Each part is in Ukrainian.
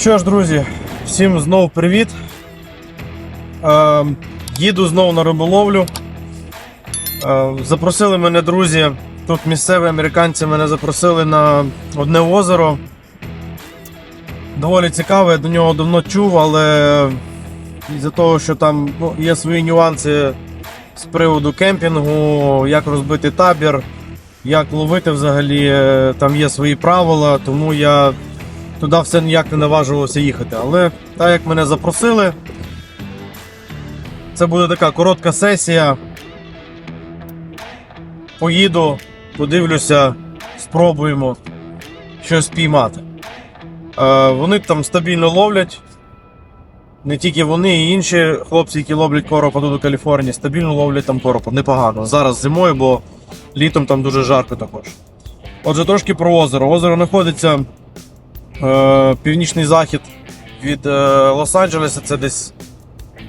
Що ж, друзі, всім знову привіт. Е, їду знову на риболовлю. Е, запросили мене друзі. Тут місцеві американці мене запросили на одне озеро. Доволі цікаве, я до нього давно чув, але із-за того, що там ну, є свої нюанси з приводу кемпінгу, як розбити табір, як ловити взагалі, е, там є свої правила, тому я туди все ніяк не наважувався їхати. Але так як мене запросили, це буде така коротка сесія. Поїду, подивлюся, спробуємо щось піймати. Е, вони там стабільно ловлять. Не тільки вони, і інші хлопці, які ловлять коропа тут у Каліфорнії, стабільно ловлять там коропа. Непогано. Зараз зимою, бо літом там дуже жарко також. Отже, трошки про озеро. Озеро знаходиться північний захід від е, Лос-Анджелеса. Це десь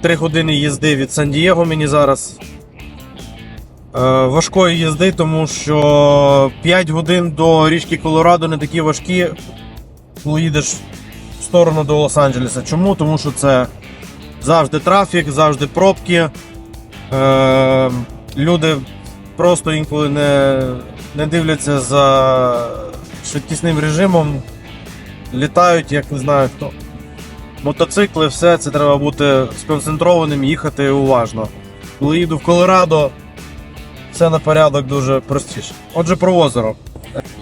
3 години їзди від Сан-Дієго мені зараз. Е, важкої їзди, тому що 5 годин до річки Колорадо не такі важкі, коли їдеш в сторону до Лос-Анджелеса. Чому? Тому що це завжди трафік, завжди пробки. Е, люди просто інколи не, не дивляться за швидкісним режимом, літають, як не знаю хто. Мотоцикли, все це треба бути сконцентрованим, їхати уважно. Коли їду в Колорадо, все на порядок дуже простіше. Отже, про озеро.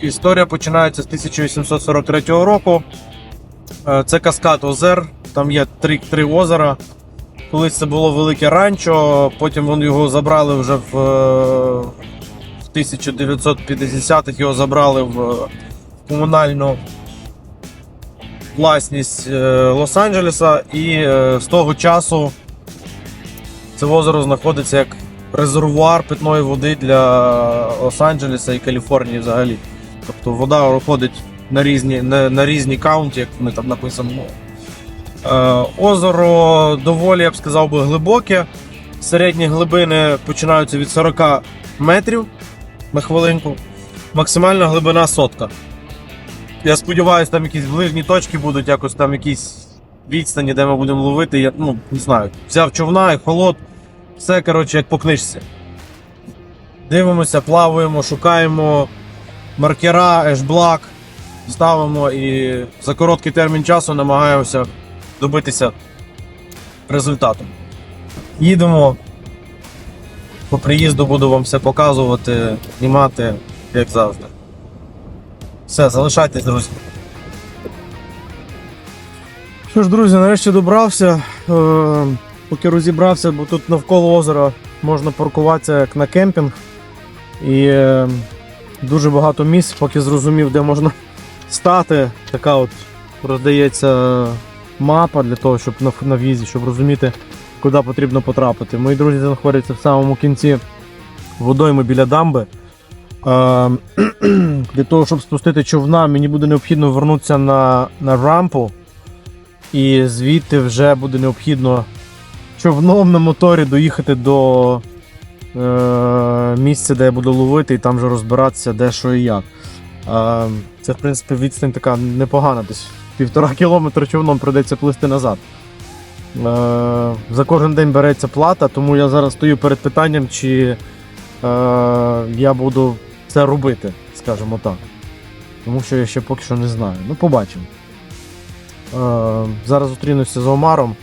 Історія починається з 1843 року. Е, Це каскад озер, там є три, три озера. Колись це було велике ранчо, потім вони його забрали вже в, е, в 1950-х його забрали в е, комунальну власність е, Лос-Анджелеса, і е, з того часу це озеро знаходиться як резервуар питної води для Лос-Анджелеса і Каліфорнії взагалі. Тобто вода виходить на різні, на, на різні каунті, як вони там написано. Е, озеро доволі, я б сказав би, глибоке. Середні глибини починаються від 40 метрів на хвилинку. Максимальна глибина сотка. Я сподіваюся, там якісь ближні точки будуть, якось там якісь відстані, де ми будемо ловити. Я ну, не знаю. Взяв човна і холод. Все, коротше, як по книжці. Дивимося, плаваємо, шукаємо маркера, ешблак, ставимо і за короткий термін часу намагаємося добитися результату. Їдемо. По приїзду буду вам все показувати, знімати, як завжди. Все, залишайтесь, друзі. Що ж, друзі, нарешті добрався. Е, поки розібрався, бо тут навколо озера можна паркуватися як на кемпінг. І е, дуже багато місць, поки зрозумів, де можна стати. Така от роздається мапа для того, щоб на, в'їзді, щоб розуміти, куди потрібно потрапити. Мої друзі знаходяться в самому кінці водойми біля дамби. Е, для того, щоб спустити човна, мені буде необхідно вернутися на, на рампу. І звідти вже буде необхідно човном на моторі доїхати до е, місця, де я буду ловити, і там вже розбиратися, де що і як. Е, це, в принципі, відстань така непогана, десь півтора кілометра човном прийдеться плисти назад. Е, за кожен день береться плата, тому я зараз стою перед питанням, чи е, я буду це робити, скажімо так. Тому що я ще поки що не знаю. Ну, побачимо. Е, зараз зустрінуся з Омаром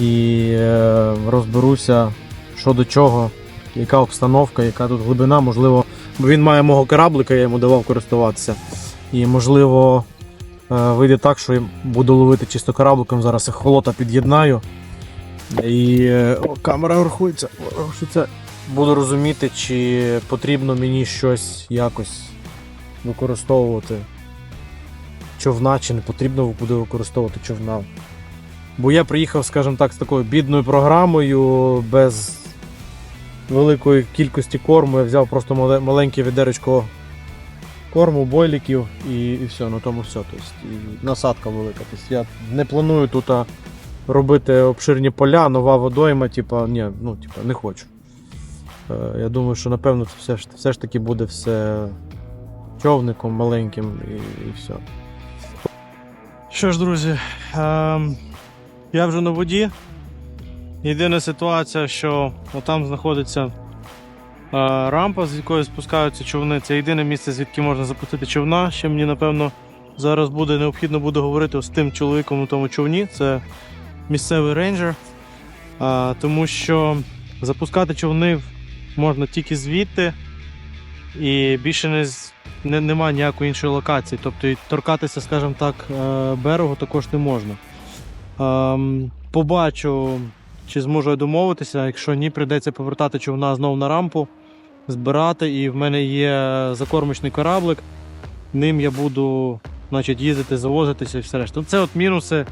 і е, розберуся, що до чого, яка обстановка, яка тут глибина, можливо, бо він має мого кораблика, я йому давав користуватися. І можливо е, вийде так, що я буду ловити чисто корабликом, зараз я холота під'єднаю. І е, о, камера рахується. О? Буду розуміти, чи потрібно мені щось якось використовувати човна, чи не потрібно буде використовувати човна. Бо я приїхав, скажімо так, з такою бідною програмою, без великої кількості корму. Я взяв просто маленьке відеречко корму, бойліків і, і все, на тому все. Тобто, і насадка велика. Тобто, я не планую тут робити обширні поля, нова водойма, типа, ні, ну, типа, не хочу. Е, Я думаю, що напевно це все, ж- все ж таки буде все човником маленьким і, і все. Що ж, друзі, ем, я вже на воді. Єдина ситуація, що там знаходиться е, рампа, з якої спускаються човни. Це єдине місце, звідки можна запустити човна. Ще мені, напевно, зараз буде необхідно буде говорити з тим чоловіком у тому човні. Це місцевий рейнджер. А, тому що запускати човни можна тільки звідти, і більше не, не, немає ніякої іншої локації. Тобто торкатися, скажімо так, е, берегу також не можна. Ем, побачу, чи зможу я домовитися. Якщо ні, прийдеться повертати човна знову на рампу, збирати. І в мене є закормочний кораблик. Ним я буду значить, їздити, завозитися і все решта. Це от мінуси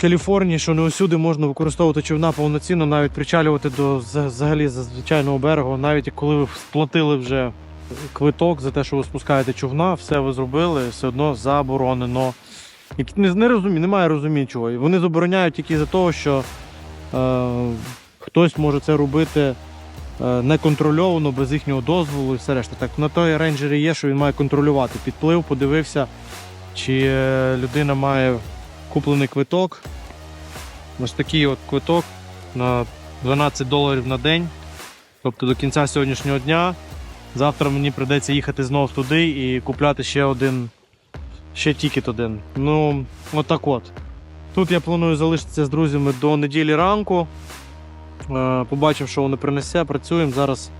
Каліфорнії, що не усюди можна використовувати човна повноцінно, навіть причалювати до взагалі звичайного берегу, навіть коли ви сплатили вже квиток за те, що ви спускаєте човна, все ви зробили, все одно заборонено. Не, не розумію, немає розуміння чого. Вони забороняють тільки за того, що е, хтось може це робити е, неконтрольовано, без їхнього дозволу і все решта. Так на той рейнджері є, що він має контролювати. Підплив, подивився, чи е, людина має куплений квиток. Ось такий от квиток на 12 доларів на день. Тобто до кінця сьогоднішнього дня. Завтра мені прийдеться їхати знову туди і купляти ще один, ще тікет один. Ну, отак от. Тут я планую залишитися з друзями до неділі ранку. Е, Побачив, що воно принесе, працюємо. Зараз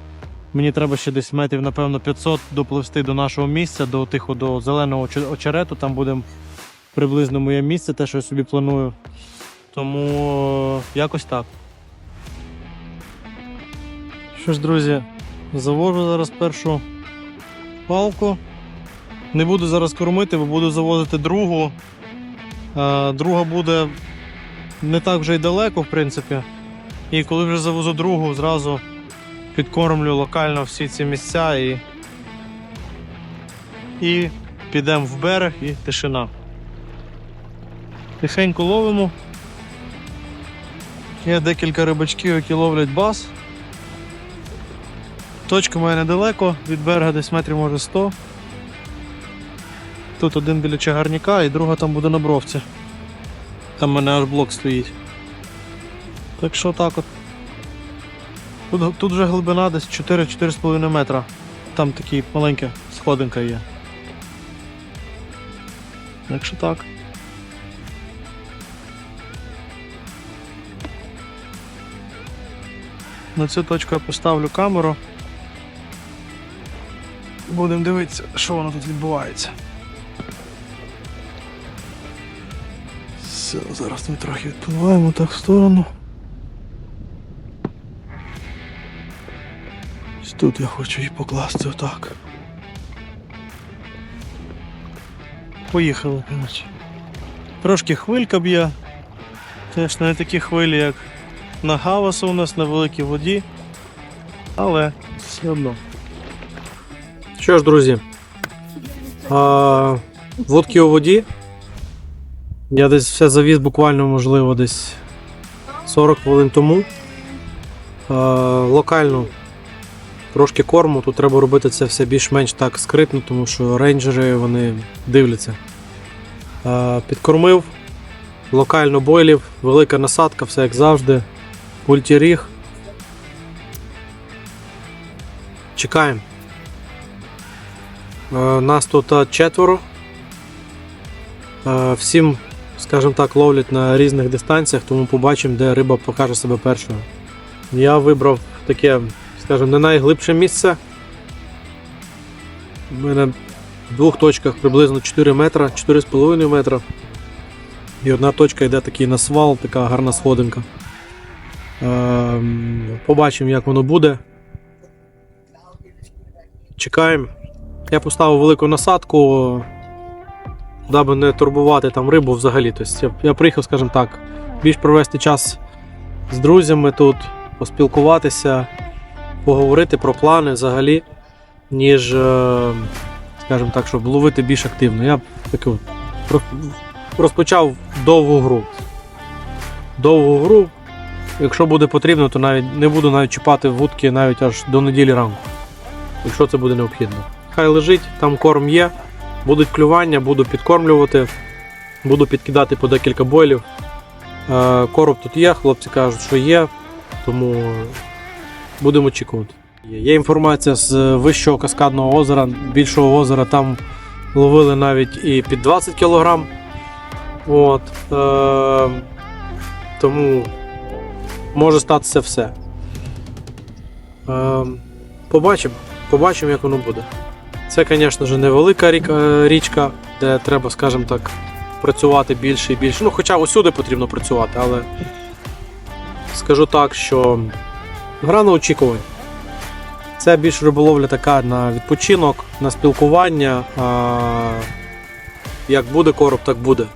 мені треба ще десь метрів, напевно, 500 допливсти до нашого місця, до тихо, до зеленого очерету. Там буде приблизно моє місце, те, що я собі планую. Тому е, якось так. Що ж, друзі, завожу зараз першу палку. Не буду зараз кормити, бо буду завозити другу. Е, Друга буде не так вже й далеко, в принципі. І коли вже завозу другу, зразу підкормлю локально всі ці місця і, і підемо в берег і тишина. Тихенько ловимо. Є декілька рибачків, які ловлять бас. Точка моя недалеко, від берега десь метрів може 100. Тут один біля чагарніка і друга там буде на бровці. Там в мене аж блок стоїть. Так що так от. Тут, тут вже глибина десь 4-4,5 метра. Там такі маленька сходинка є. Так що так. На цю точку я поставлю камеру. Будемо дивитися, що воно тут відбувається. Все, зараз ми трохи відпливаємо так в сторону. Ось Тут я хочу її покласти отак. Поїхали, коротше. Трошки хвилька б'є. Теж не такі хвилі, як на Гавасу у нас на великій воді. Але все одно. Що ж, друзі. А, водки у воді. Я десь все завіз буквально, можливо, десь 40 хвилин тому. А, локально трошки корму. Тут треба робити це все більш-менш так скритно, тому що рейнджери вони дивляться. А, підкормив, локально бойлів, велика насадка, все як завжди. Пультіріг. Чекаємо. Е, Нас тут е, четверо. Е, Всім, скажімо так, ловлять на різних дистанціях, тому побачимо, де риба покаже себе першою. Я вибрав таке, скажімо, не найглибше місце. У мене в двох точках приблизно 4 метра, 4,5 метра. І одна точка йде такий на свал, така гарна сходинка. Ем, Побачимо, як воно буде. Чекаємо. Я поставив велику насадку, даби не турбувати там рибу взагалі. Тобто я, приїхав, скажімо так, більш провести час з друзями тут, поспілкуватися, поговорити про плани взагалі, ніж, е, скажімо так, щоб ловити більш активно. Я таку розпочав довгу гру. Довгу гру. Якщо буде потрібно, то навіть не буду навіть чіпати вудки навіть аж до неділі ранку. Якщо це буде необхідно. Хай лежить, там корм є, будуть клювання, буду підкормлювати. Буду підкидати по декілька бойлів. Е, Короб тут є, хлопці кажуть, що є, тому будемо очікувати. Є- інформація з вищого каскадного озера, більшого озера, там ловили навіть і під 20 кг. Е, тому може статися все. Е, побачимо, побачимо, як воно буде. Це, звісно невелика е, річка, де треба, скажімо так, працювати більше і більше. Ну, хоча усюди потрібно працювати, але скажу так, що гра на очікування. Це більш риболовля така на відпочинок, на спілкування. Як буде короб, так буде.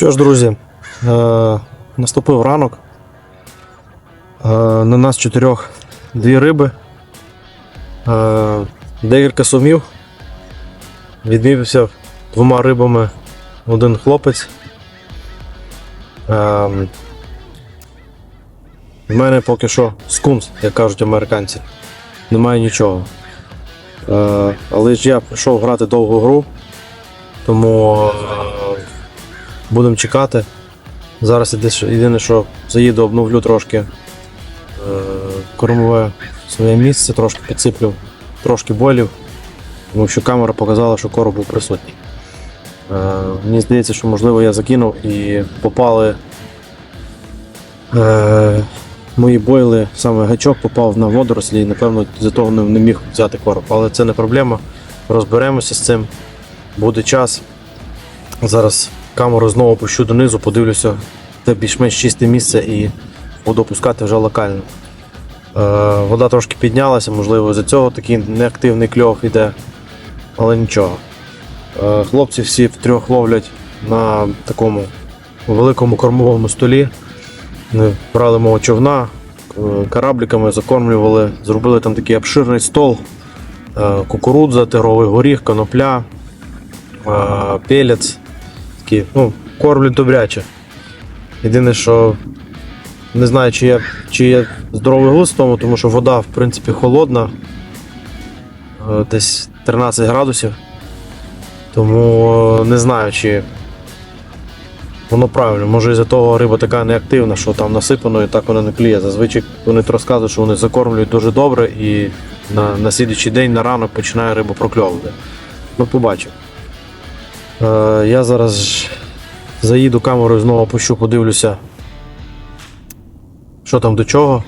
Що ж, друзі, е, наступив ранок. Е, на нас чотирьох дві риби, е, декілька сумів. Відмівився двома рибами один хлопець. Е, в мене поки що скунс, як кажуть американці. Немає нічого. Е, але ж я прийшов грати довгу гру, тому Будемо чекати. Зараз єдине, що заїду, обновлю трошки е, кормове своє місце, трошки підсиплю трошки болів, тому що камера показала, що короб був присутній. Е, мені здається, що можливо я закинув і попали е, мої бойли, саме гачок попав на водорослі і напевно з-за того не міг взяти короб. Але це не проблема. Розберемося з цим. Буде час. Зараз камеру знову пущу донизу, подивлюся, де більш-менш чисте місце і буду опускати вже локально. Е, вода трошки піднялася, можливо, за цього такий неактивний кльов іде, але нічого. Е, хлопці всі втрьох ловлять на такому великому кормовому столі. Брали мого човна, е, корабліками закормлювали, зробили там такий обширний стол, е, кукурудза, тигровий горіх, конопля, е, пелець такі, ну, кормлять добряче. Єдине, що не знаю, чи є, чи є здоровий глузд в тому, тому що вода, в принципі, холодна, е, десь 13 градусів. Тому е, не знаю, чи воно правильно. Може із-за того риба така неактивна, що там насипано і так вона не кліє. Зазвичай вони розказують, що вони закормлюють дуже добре і на, на слідуючий день на ранок починає рибу прокльовувати. Ну, побачимо. Е, я зараз заїду камерою, знову опущу, подивлюся, що там до чого.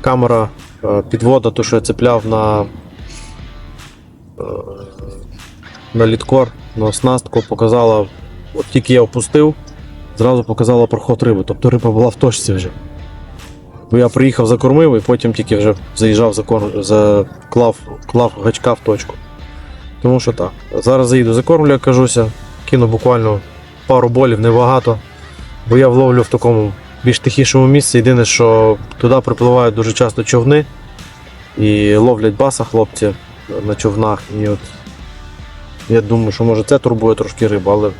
Камера е, підвода, то що я цепляв на, е, на літкор, на оснастку, показала, от тільки я опустив, зразу показала проход риби. Тобто риба була в точці вже. Бо я приїхав, закормив і потім тільки вже заїжджав, закор... заклав клав гачка в точку. Тому що так. Зараз заїду закормлю, як кажуся, кину буквально пару болів, небагато. Бо я вловлю в такому більш тихішому місці. Єдине, що туди припливають дуже часто човни і ловлять баса хлопці на човнах. І от я думаю, що може це турбує трошки рибу, але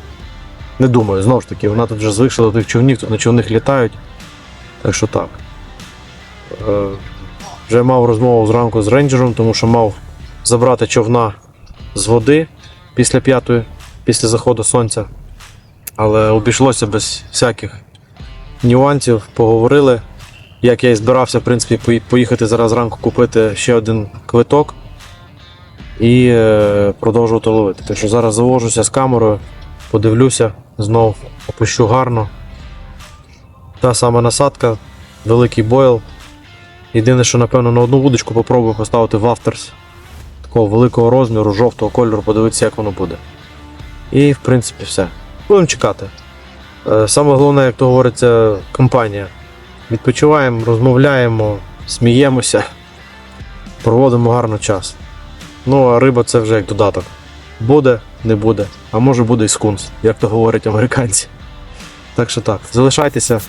не думаю, знову ж таки, вона тут вже звикла до тих човнів, тут на човних літають. Так що так. Е, Вже мав розмову зранку з рейнджером, тому що мав забрати човна з води після п'ятої, після заходу сонця. але обійшлося без всяких нюансів. Поговорили. Як я і збирався, в принципі, поїхати зараз зранку купити ще один квиток і е, продовжувати ловити. Так що зараз завожуся з камерою, подивлюся, знов опущу гарно. Та сама насадка, великий бойл. Єдине, що напевно на одну вудочку попробую поставити вафтерс такого великого розміру, жовтого кольору, подивитися, як воно буде. І в принципі все. Будемо чекати. Е, Саме головне, як то говориться, компанія. Відпочиваємо, розмовляємо, сміємося, проводимо гарно час. Ну, а риба це вже як додаток. Буде, не буде, а може буде і скунс, як то говорять американці. Так що так, залишайтеся,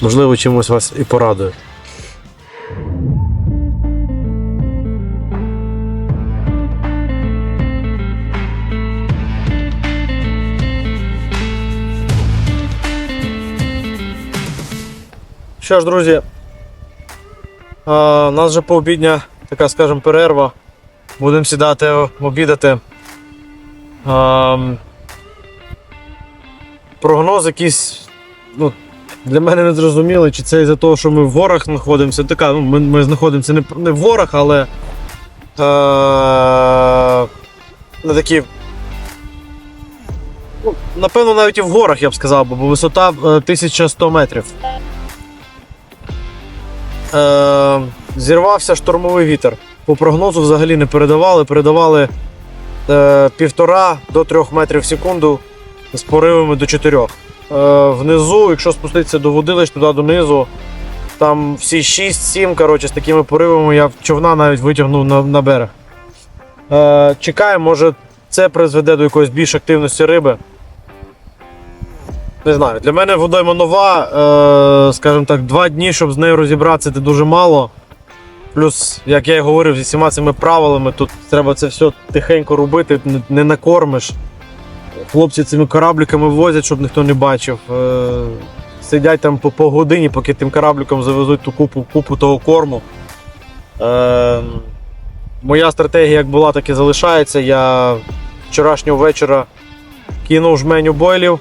можливо, чимось вас і порадую. Що ж, друзі, а, у нас вже пообідня така, скажімо, перерва. Будемо сідати обідати. А, прогноз якийсь ну, для мене не зрозумілий, чи це із-за того, що ми в горах знаходимося. Така, ну, ми, ми знаходимося не, не в горах, але е, на такі. Ну, напевно, навіть і в горах, я б сказав, бо висота е, 1100 метрів. Е, зірвався штормовий вітер. По прогнозу взагалі не передавали. Передавали е, півтора до трьох метрів в секунду з поривами до 4. Е, внизу, якщо спуститися до водилищ туди донизу, там всі 6-7 коротше, з такими поривами я човна навіть витягнув на, на берег. Е, чекаємо, може це призведе до якоїсь більш активності риби. Не знаю, для мене водойма нова, е, скажімо так, два дні, щоб з нею розібратися, це дуже мало. Плюс, як я і говорив, зі всіма цими правилами, тут треба це все тихенько робити, не- накормиш. Хлопці цими корабліками возять, щоб ніхто не бачив. Е, сидять там по, по годині, поки тим корабліком завезуть ту купу, купу того корму. Е, моя стратегія як була, так і залишається. Я вчорашнього вечора кинув жменю бойлів.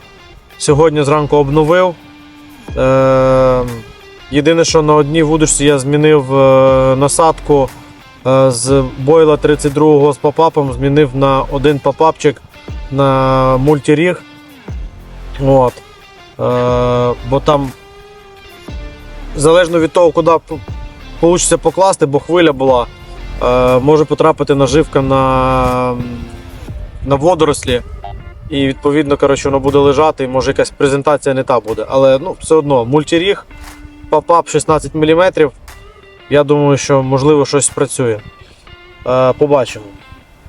Сьогодні зранку обновив. Е, єдине, що на одній вудочці я змінив е, насадку е, з бойла 32-го з попапом, змінив на один попапчик на мультиріг. От. Бо там, залежно від того, куди вийде покласти, бо хвиля була, може потрапити наживка на, на водорослі. І відповідно, коротше, воно буде лежати, і може якась презентація не та буде. Але ну, все одно мультиріг, попап 16 мм. Я думаю, що можливо щось спрацює. Е, побачимо.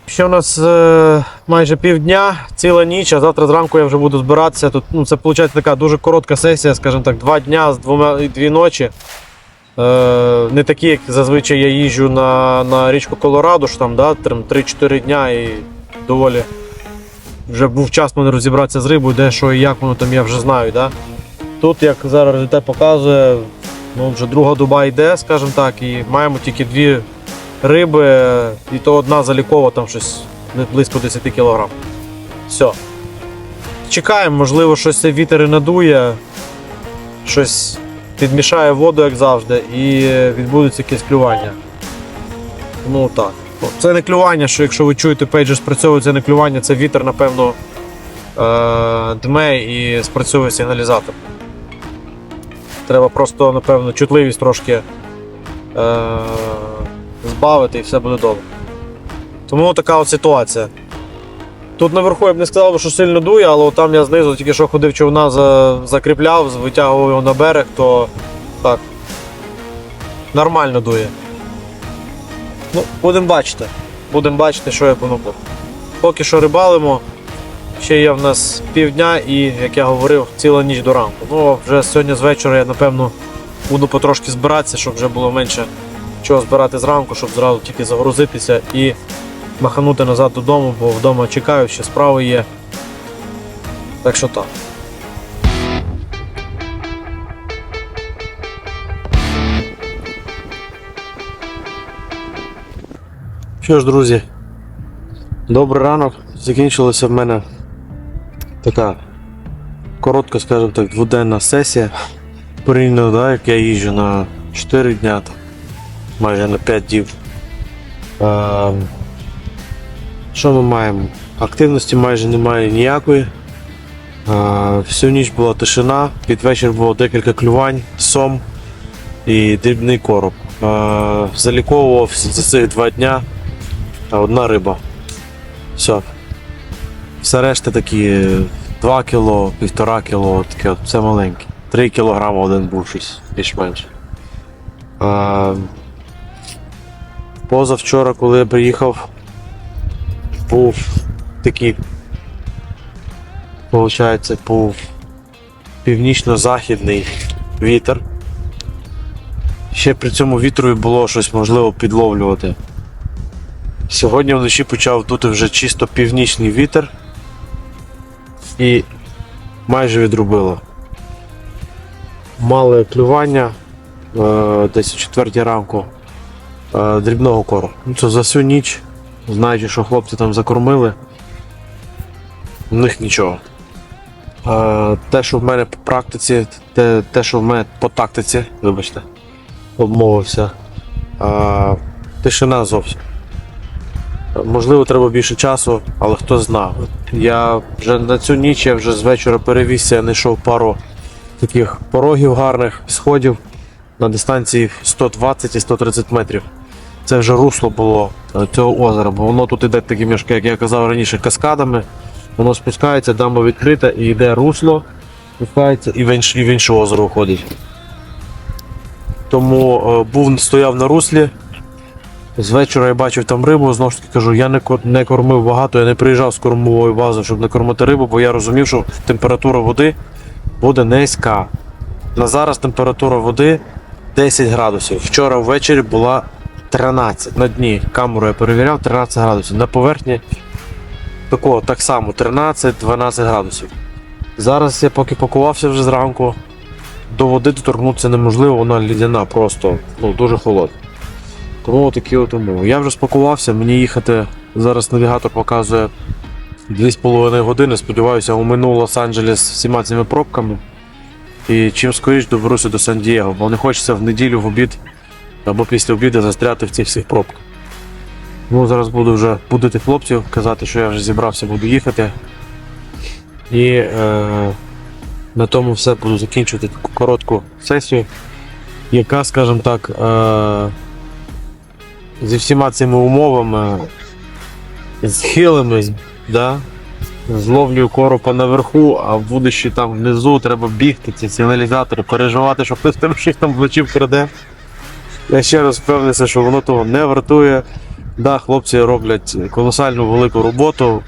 Ще у нас е, майже півдня, ціла ніч, а завтра зранку я вже буду збиратися. Тут ну, це виходить така дуже коротка сесія, скажімо так, два дня з двома і дві ночі. Е, не такі, як зазвичай я їжджу на, на річку Колорадо, що там да, 3-4 дня і доволі вже був час мене розібратися з рибою, де що і як воно там я вже знаю. Да? Тут, як зараз результат показує, ну, вже друга доба йде, скажімо так, і маємо тільки дві риби, і то одна залікова, там щось близько 10 кг. Все. Чекаємо, можливо, щось вітер і надує, щось підмішає воду, як завжди, і відбудеться якесь клювання. Ну так. Ну, Це не клювання, що якщо ви чуєте, пейджер спрацьовує, це не клювання, це вітер, напевно, е- дме і спрацьовує сигналізатор. Треба просто, напевно, чутливість трошки е- збавити і все буде добре. Тому така от ситуація. Тут наверху я б не сказав, що сильно дує, але там я знизу тільки що ходив човна, за, закріпляв, витягував його на берег, то так. Нормально дує. Ну, будемо бачити. Будемо бачити, що як воно буде. Поки що рибалимо. Ще є в нас півдня і, як я говорив, ціла ніч до ранку. Ну, вже сьогодні з вечора я, напевно, буду потрошки збиратися, щоб вже було менше чого збирати зранку, щоб зразу тільки загрузитися і маханути назад додому, бо вдома чекаю, ще справи є. Так що так. Що ж, друзі, добрий ранок. Закінчилася в мене така коротка, скажімо так, дводенна сесія. Порівняно, да, як я їжджу на 4 дня, там, майже на 5 днів. Е, що ми маємо? Активності майже немає ніякої. Е, всю ніч була тишина, під вечір було декілька клювань, сом і дрібний короб. Заліковував за цих два дня е, одна риба. Все. Все решта такі 2 кіло, 1,5 кіло, таке от, все маленьке. 3 кілограми один був щось більш-менш. Е, позавчора, коли я приїхав, був такий, виходить, був північно-західний вітер. Ще при цьому вітрові було щось можливо підловлювати. Сьогодні вночі почав дути вже чисто північний вітер і майже відрубило. Мале клювання е, десь о 4 ранку е, дрібного кору. Ну, Це за всю ніч, знаючи, що хлопці там закормили, в них нічого. Е, те, що в мене по практиці, те, те, що в мене по тактиці, вибачте, обмовився. Тишина зовсім. Можливо, треба більше часу, але хто знає. Я вже на цю ніч я вже з вечора перевівся, я знайшов пару таких порогів гарних сходів на дистанції 120 і 130 метрів. Це вже русло було е, цього озера, бо воно тут іде такими, як я казав раніше, каскадами. Воно спускається, дамба відкрита і йде русло, спускається і в інше, і в інше озеро входить. Тому е, був стояв на руслі, з вечора я бачив там рибу, знову ж таки кажу, я не, кормив багато, я не приїжджав з кормовою базою, щоб не кормити рибу, бо я розумів, що температура води буде низька. На зараз температура води 10 градусів. Вчора ввечері була 13 на дні. Камеру я перевіряв 13 градусів. На поверхні такого так само 13-12 градусів. Зараз я поки пакувався вже зранку, до води доторкнутися неможливо, вона лідяна, просто ну, дуже холодна. Тому такі от умови. Я вже спакувався, мені їхати. Зараз навігатор показує 2,5 години. Сподіваюся, умину Лос-Анджелес всіма цими пробками. І чим скоріш доберуся до Сан-Дієго, бо не хочеться в неділю в обід або після обіду застряти в цих всіх пробках. Ну, зараз буду вже будити хлопців, казати, що я вже зібрався, буду їхати. І е, на тому все буду закінчувати таку коротку сесію, яка, скажімо так, е, зі всіма цими умовами, з хилими, да? зловлюю коропа наверху, а в будущі там внизу треба бігти, ці сигналізатори, переживати, що хтось там щось там вночі вкраде. Я ще раз впевнився, що воно того не вартує. Да, хлопці роблять колосальну велику роботу.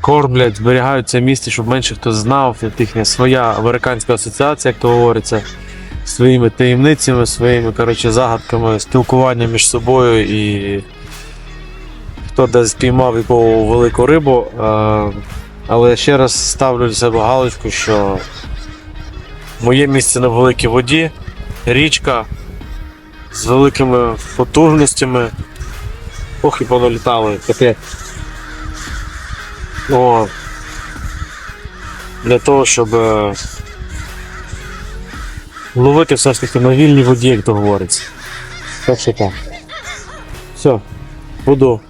Кормлять, зберігають це місце, щоб менше хто знав. Це їхня своя американська асоціація, як то говориться, своїми таємницями, своїми коротше, загадками, спілкування між собою і хто десь спіймав яку велику рибу. Е, Але ще раз ставлю для себе галочку, що моє місце на великій воді, річка з великими потужностями. Ох, і поналітали, капець. О, для того, щоб е, ловити все ж таки на вільній воді, як то говориться. Так що так. Все, буду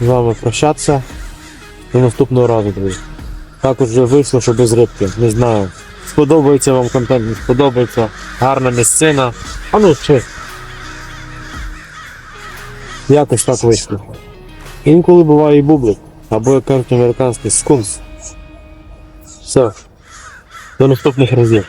з вами прощатися до наступного разу, друзі. Також вже вийшло, що без рибки. Не знаю. Сподобається вам контент, не сподобається. Гарна місцина. А ну чи. Якось так вийшло. Інколи буває і бублик. Або як кажуть американський скунс. Все. До наступних разів.